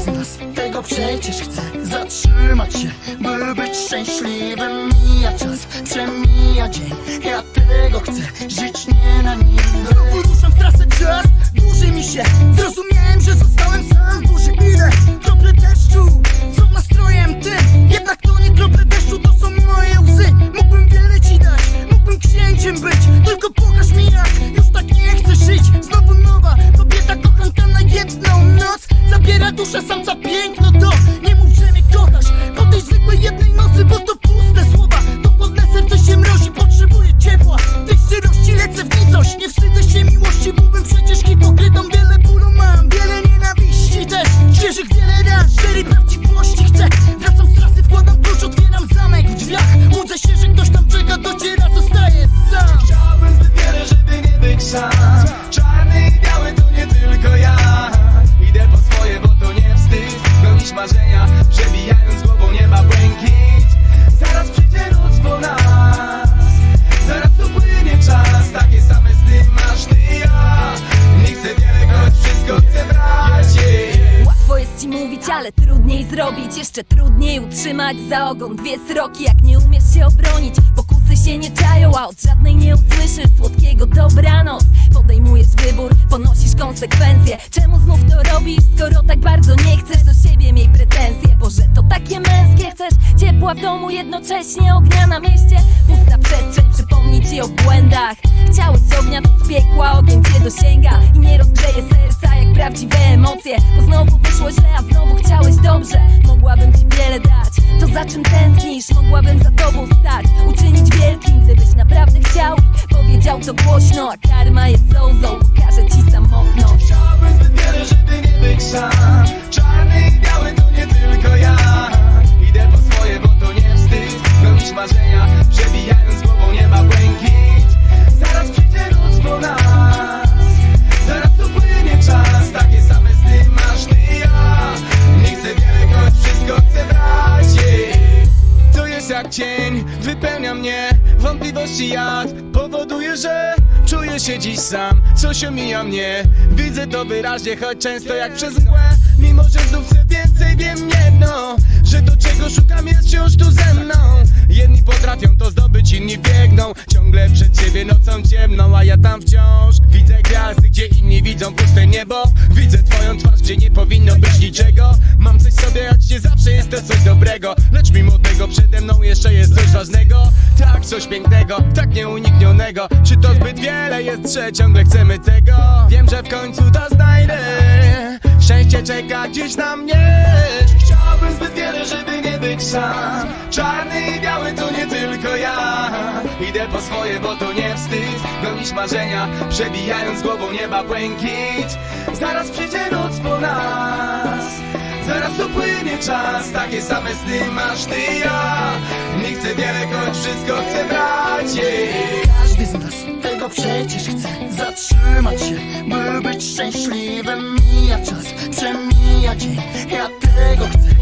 z nas tego przecież chce Zatrzymać się, by być szczęśliwym Mija czas, przemija dzień. Ja tego chcę, żyć nie na nim. Ruszam w trasę czas, dłuży mi się. Zrozumiałem, że zostałem sam burzy. Ile krople deszczu, Łudzę się, że ktoś tam czeka, dociera, zostaję sam. Chciałbym wiele, żeby nie być sam mówić, ale trudniej zrobić. Jeszcze trudniej utrzymać za ogon dwie sroki Jak nie umiesz się obronić, pokusy się nie czają A od żadnej nie usłyszysz. Słodkiego dobranoc. Podejmujesz wybór, ponosisz konsekwencje. Czemu znów to robisz, skoro tak bardzo nie chcesz do siebie miej pretensje? Boże, to takie męskie Chcesz ciepła w domu, jednocześnie ognia na mieście. Pusta przestrzeń, przypomni ci o błędach. Chciałeś ognia, to piekła ogień cię dosięga I nie rozgrzeje serca prawdziwe emocje Bo znowu wyszło źle, a znowu chciałeś dobrze. Mogłabym ci wiele dać, to za czym tęsknisz? Mogłabym za tobą stać, uczynić wielkim Gdybyś naprawdę chciał i powiedział to głośno. A karma jest zołzą, pokaże ci samotność. Chciałbym wiele, żeby nie być sam. Czarny i biały to nie tylko ja. Idę po swoje, bo to nie wstyd. Gonić marzenia, przebijając Wątpliwości jak powoduje, że Czuję się dziś sam, coś omija mnie. Widzę to wyraźnie, choć często jak przez mgłę Mimo, że znów chcę więcej, wiem jedno Że to czego szukam jest wciąż tu ze mną. Jedni potrafią to zdobyć, inni biegną. Ciągle przed siebie nocą ciemną A ja tam wciąż widzę gwiazdy, gdzie inni widzą puste niebo. Widzę twoją twarz, gdzie nie powinno być niczego. Mam coś sobie, choć nie zawsze jest to coś dobrego. Lecz mimo tego przede mną jeszcze jest coś ważnego. Tak, coś pięknego, tak nieuniknionego. Czy to zbyt wiele jest, że ciągle chcemy tego? Wiem, że w końcu to znajdę. Szczęście czeka gdzieś na mnie. Chciałbym zbyt wiele, żeby nie być sam. Czarny Idę po swoje, bo to nie wstyd. Gonić marzenia, przebijając głową nieba błękit. Zaraz przyjdzie noc po nas. Zaraz upłynie czas, takie same sny masz ty ja. Nie chcę wiele, choć wszystko chcę brać yeah. Każdy z nas tego przecież chce. Zatrzymać się, by być szczęśliwym. Mija czas, przemija dzień. Ja tego chcę